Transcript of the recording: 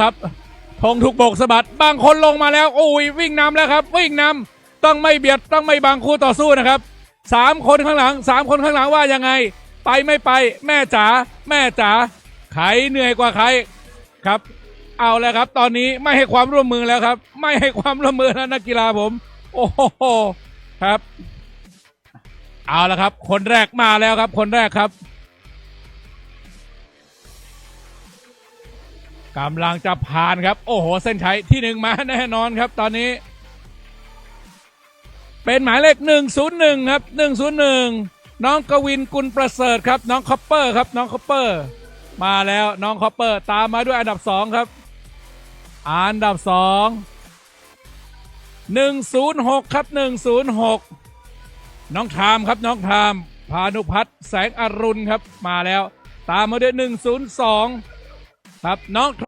ครับธงถูกโบกสะบัดบางคนลงมาแล้วโอ้ยวิ่งนำแล้วครับ วิ่งนำต้องไม่เบียดต้องไม่บังคู่ต่อสู้นะครับสามคนข้างหลังสามคนข้างหลังว่ายังไง ไปไม่ไป แม่จ๋าแม่จ๋าใครเหนื่อยกว่าใครครับ เอาแล้วครับ ตอนนี้ไม่ให้ความร่วมมือแล้วครับ ไม่ให้ความร่วมมือแล้วนักกีฬาผม โอ้โหครับ เอาแล้วครับ คนแรกมาแล้วครับ คนแรกครับ กำลังจะผ่านครับ โอ้โห เส้นชัยที่หนึ่งมาแน่นอนครับ ตอนนี้ เป็นหมายเลขหนึ่งศูนย์หนึ่งครับหนึ่งศูนย์หนึ่งน้องกวินกุลประเสริฐครับ น้องคอปเปอร์ครับน้องคอปเปอร์ มาแล้วน้องคอปเปอร์ตามมาด้วยอันดับสองครับ อันดับสองหนึ่งศูนย์หกครับหนึ่งศูนย์หกน้องทามครับน้องทามพานุพัฒน์แสงอรุณครับมาแล้ว ตามมาด้วยหนึ่งศูนย์สองครับน้องท